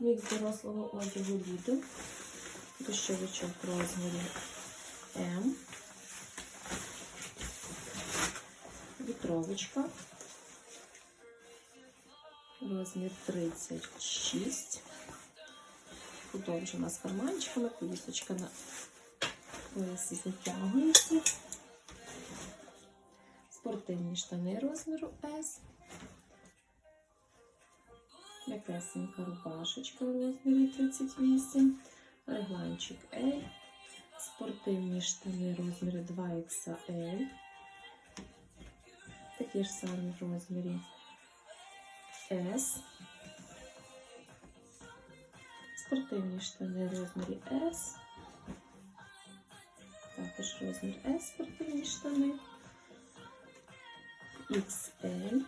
Мікс дорослого одягу Lidl. Дощовичок в розмірі М. Вітровочка. Розмір 36. Подовжена з карманчиками, повісочка на поясі затягується. Спортивні штани розміру S. М'якесенька рубашечка в розмірі 38. Регланчик L. Спортивні штани розміру 2XL. Такі ж самі в розмірі S. Спортивні штани в розмірі S. Також розмір S спортивні штани. XL.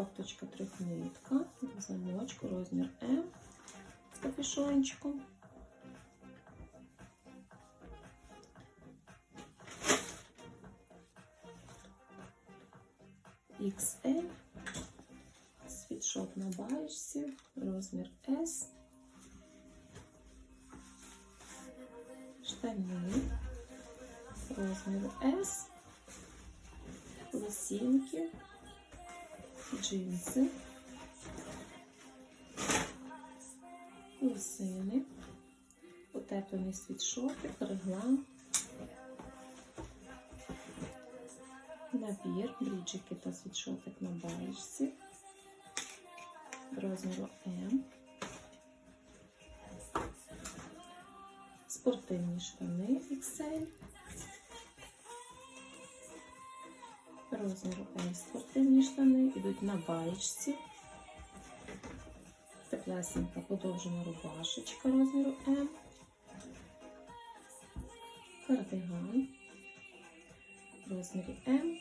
Кофточка трьохнитка, замочку, розмір М з капюшончиком. XL, світшот на баєчці, розмір S, штани, розмір S, лосінки, джинси, лосини, утеплений світшотик, реглан, набір, бріджики та світшотик на баєчці, розміру М, спортивні штани XL, розміру L спортивні штани йдуть на баєчці. Теплесенька подовжена рубашечка розміру М. Кардиган в розмірі М.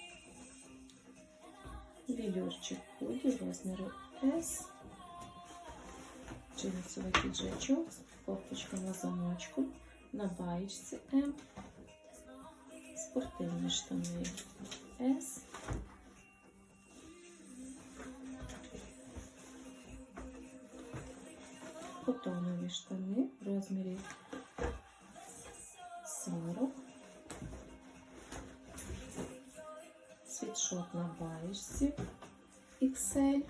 Вілюрчик худі розміру S. Джинсовий піджачок, кофточка на замочку, на баєчці М. Спортивні штани S. Котонові штани в розмірі 40. Світшот на баєчці XL.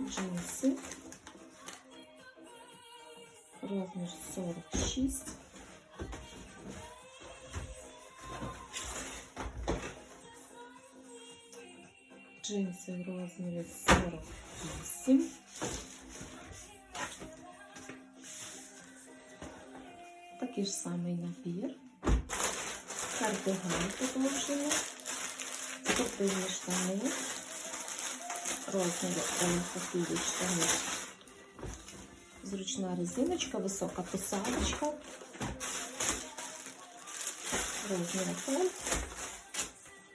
Джинси. Розмір 46. Джинси в розмірі 48. Такий ж самий набір. Кардиган подовжений. Спортивні штани. Розмірі такі штани. Зручна резиночка, висока посадочка. Розмір L.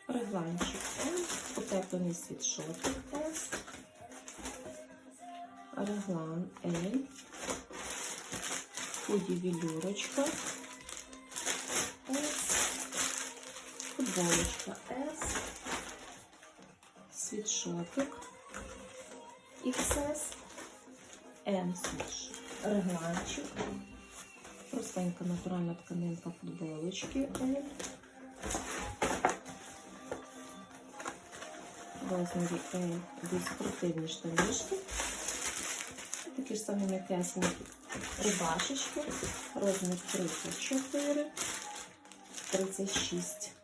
Регланчик L. Утеплений світшотик S. Реглан L. Худі вілюрочка S. Футболочка S. Світшотик XS. M свіш. Регланчик. Простенька натуральна тканинка футболочки L. розмірі L йдуть спортивні штанишки. Такі ж самі м'якесенькі рубашечки. Розмір 34, 36.